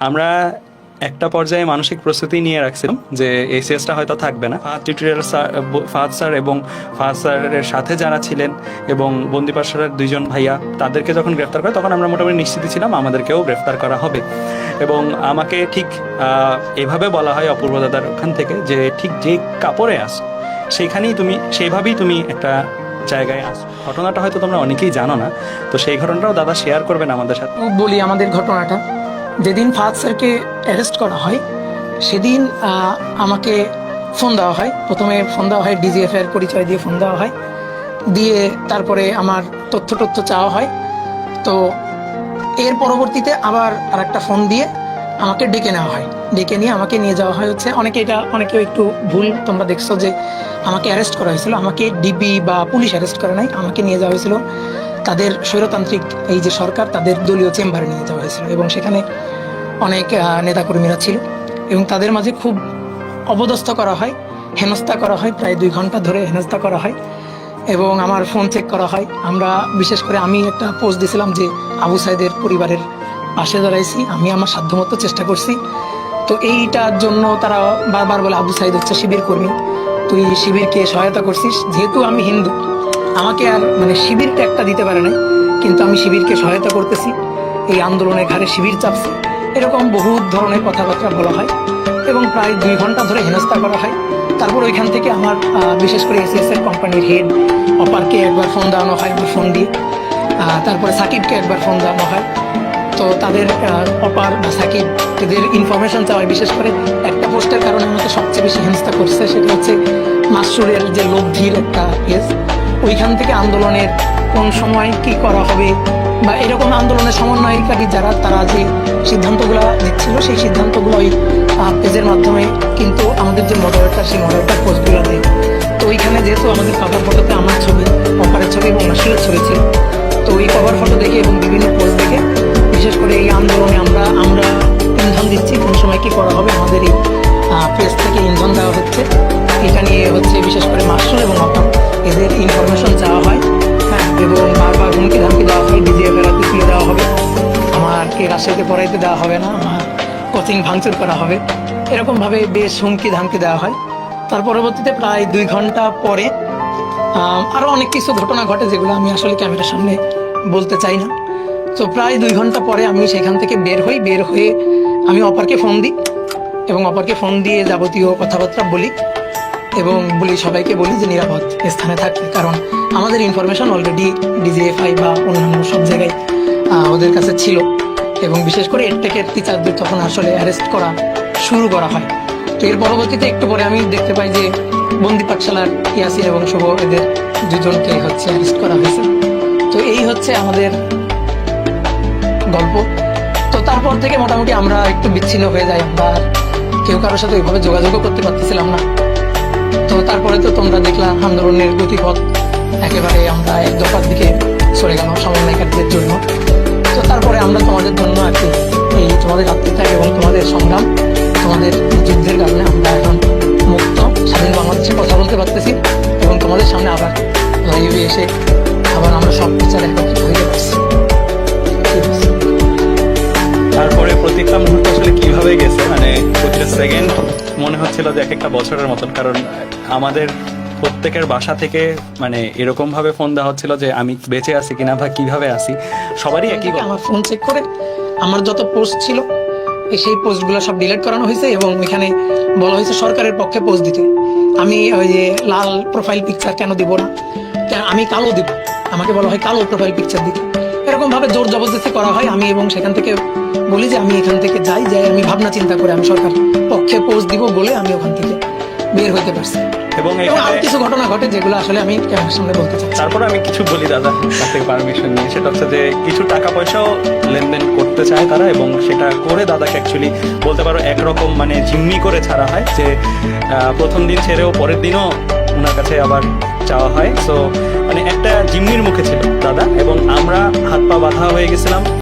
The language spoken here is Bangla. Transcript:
আমরা একটা পর্যায়ে মানসিক প্রস্তুতি নিয়ে রাখছিলাম যে এই সিএসটা হয়তো থাকবে না। Fahad tutorial sir Fahad sir এবং ফাহাদ স্যারের সাথে যারা ছিলেন এবং বন্দিপাশারের দুইজন ভাইয়া, তাদেরকে যখন গ্রেফতার করে, তখন আমরা মোটামুটি নিশ্চিত ছিলাম আমাদেরকেও গ্রেফতার করা হবে। এবং আমাকে ঠিক এভাবে বলা হয় অপূর্ব দাদার ওখান থেকে যে ঠিক যে কাপড়ে আস, সেইখানেই তুমি, সেইভাবেই তুমি একটা জায়গায় আস। ঘটনাটা হয়তো তোমরা অনেকেই জানো না, তো সেই ঘটনাটাও দাদা শেয়ার করবেন আমাদের সাথে। বলি আমাদের ঘটনাটা। যেদিন ফাহাদ স্যারকে অ্যারেস্ট করা হয়, সেদিন আমাকে ফোন দেওয়া হয়। প্রথমে ফোন দেওয়া হয় ডিজিএফ এর পরিচয় দিয়ে ফোন দেওয়া হয়। দিয়ে তারপরে আমার তথ্য তথ্য চাওয়া হয়। তো এর পরবর্তীতে আবার আর একটা ফোন দিয়ে আমাকে ডেকে নেওয়া হয়। ডেকে নিয়ে আমাকে নিয়ে যাওয়া হয় হচ্ছে, অনেকে এটা, অনেকেও একটু ভুল তোমরা দেখছ যে আমাকে অ্যারেস্ট করা হয়েছিল। আমাকে ডিবি বা পুলিশ অ্যারেস্ট করে নাই, আমাকে নিয়ে যাওয়া হয়েছিল। তাদের স্বৈরতান্ত্রিক এই যে সরকার, তাদের দলীয় চেম্বারে নিয়ে যাওয়া হয়েছিল এবং সেখানে অনেক নেতাকর্মীরা ছিল এবং তাদের মাঝে খুব অবদস্থ করা হয়, হেনস্থা করা হয়, প্রায় দুই ঘণ্টা ধরে হেনস্থা করা হয় এবং আমার ফোন চেক করা হয়। আমরা বিশেষ করে আমি একটা পোস্ট দিয়েছিলাম যে আবু সাইদের পরিবারের পাশে দাঁড়াইছি, আমি আমার সাধ্যমতো চেষ্টা করছি। তো এইটার জন্য তারা বারবার বলে, আবু সাইদ হচ্ছে শিবির কর্মী, তুই শিবিরকে সহায়তা করছিস, যেহেতু আমি হিন্দু আমাকে আর মানে শিবিরটা একটা দিতে পারে না কিন্তু আমি শিবিরকে সহায়তা করতেছি। এই আন্দোলনের ঘাড়ে শিবির চাপছে। এরকম বহু ধরনের কথাবার্তা বলা হয় এবং প্রায় দুই ঘণ্টা ধরে হেনস্থা করা হয়। তারপর ওইখান থেকে আমার বিশেষ করে এসিএস এর কোম্পানির হেড অপারকে একবার ফোন দেওয়ানো হয় আমার ফোন দিয়ে। তারপরে সাকিবকে একবার ফোন দেওয়ানো হয়। তো তাদের অপার বা সাকিব, এদের ইনফরমেশন চাওয়ায় বিশেষ করে একটা পোস্টের কারণে আমাকে সবচেয়ে বেশি হেনস্থা করছে, সেটা হচ্ছে মাসুরের যে লব্ধির একটা কেস ওইখান থেকে আন্দোলনের কোন সময় কি করা হবে বা এরকম আন্দোলনের সমন্বয়কারী যারা, তারা যে সিদ্ধান্তগুলো দিচ্ছিল, সেই সিদ্ধান্তগুলো ওই পেজের মাধ্যমে কিন্তু আমাদের যে মডারেটার সেই মডারেটার পোস্টগুলো দেয়। তো ওইখানে যেহেতু আমাদের কভার ফটোতে আমার ছবি অপারের ছবি এবং মাসুরের ছবি ছিল, তো ওই কভার ফটো দেখে এবং বিভিন্ন পোস্ট দেখে এদের ইনফরমেশন চাওয়া হয়। হ্যাঁ এবং বারবার হুমকি ধামকি দেওয়া হয় ডিজিএ বেড়াতে তুলে দেওয়া হবে। আমাকে রাজশাহীতে পড়াইতে দেওয়া হবে না আমার কোচিং ভাঙচুর করা হবে। এরকমভাবে বেশ হুমকি ধামকি দেওয়া হয়। তার পরবর্তীতে প্রায় দুই ঘণ্টা পরে আহ, আরও অনেক কিছু ঘটনা ঘটে যেগুলো আমি আসলে ক্যামেরার সামনে বলতে চাই না। তো প্রায় দুই ঘণ্টা পরে আমি সেখান থেকে বের হই বের হয়ে আমি অপারকে ফোন দিই এবং অপারকে ফোন দিয়ে যাবতীয় কথাবার্তা বলি। এবং বলি সবাইকে বলি যে নিরাপদ স্থানে থাকবে, কারণ আমাদের ইনফরমেশন অলরেডি ডিজিএফআই বা অন্যান্য সব জায়গায় ওদের কাছে ছিল। এবং বিশেষ করে এরটেকের টিচারদের তখন আসলে অ্যারেস্ট করা শুরু করা হয়। তো এর পরবর্তীতে একটু পরে আমি দেখতে পাই যে বন্দি পাঠশালার ইয়াসিন এবং শুভ এদের দুজনকে হচ্ছে অ্যারেস্ট করা হয়েছে। তো এই হচ্ছে আমাদের গল্প। তো তারপর থেকে মোটামুটি আমরা একটু বিচ্ছিন্ন হয়ে যাই আমরা কেউ কারোর সাথে ওইভাবে যোগাযোগও করতে পারতেছিলাম না। তো তারপরে তো তোমরা দেখলাম আন্দোলনের গতিপথ। একেবারে আমরা এক দফার দিকে সরে গেল সমন্বয়কারীদের জন্য। তো তারপরে আমরা তোমাদের জন্য আর কি, এই তোমাদের আত্মত্যাগ এবং তোমাদের সংগ্রাম, তোমাদের যুদ্ধের কারণে আমরা এখন মুক্ত, স্বাধীন বাংলাদেশে কথা বলতে পারতেছি এবং তোমাদের সামনে আবার লাইভে এসে আবার আমরা সব বিচার একত্রিত হইতে মনে হচ্ছিল যে এক একটা বছরের মতন কারণ আমাদের প্রত্যেকের বাসা থেকে মানে এরকম ভাবে ফোন দেওয়া হচ্ছিল যে আমি বেঁচে আছি কিনা বা কীভাবে আছি সবারই একই আমার ফোন চেক করে। আমার যত পোস্ট ছিল সেই পোস্টগুলো সব ডিলিট করানো হয়েছে এবং এখানে বলা হয়েছে সরকারের পক্ষে পোস্ট দিতে। আমি ওই যে লাল প্রোফাইল পিকচার কেন দিব না? আমি কালো দিব। আমাকে বলা হয় কালো প্রোফাইল পিকচার দিতে। এরকম ভাবে জোর জবরদস্তি করা হয় আমি এবং সেখান থেকে বলি যে আমি এখান থেকে যাই যাই আমি ভাবনা চিন্তা করে আমি সরকার পক্ষে পোস্ট দিব বলে আমি ওখান থেকে বের হইতে পারছি। এবং আরও এখানে কিছু ঘটনা ঘটে যেগুলো আসলে আমি ক্যামেরার সামনে বলতে চাই তারপর আমি কিছু বলি দাদা কাছ থেকে পারমিশন নিয়ে। সেটা হচ্ছে যে কিছু টাকা পয়সাও লেনদেন করতে চায় তারা এবং সেটা করে দাদাকে অ্যাকচুয়ালি বলতে পারো একরকম মানে জিম্মি করে ছাড়া হয় যে প্রথম দিন ছেড়েও পরের দিনও ওনার কাছে আবার চাওয়া হয়। সো মানে একটা জিম্মির মুখে ছিল দাদা এবং আমরা হাত পা বাঁধা হয়ে গেছিলাম।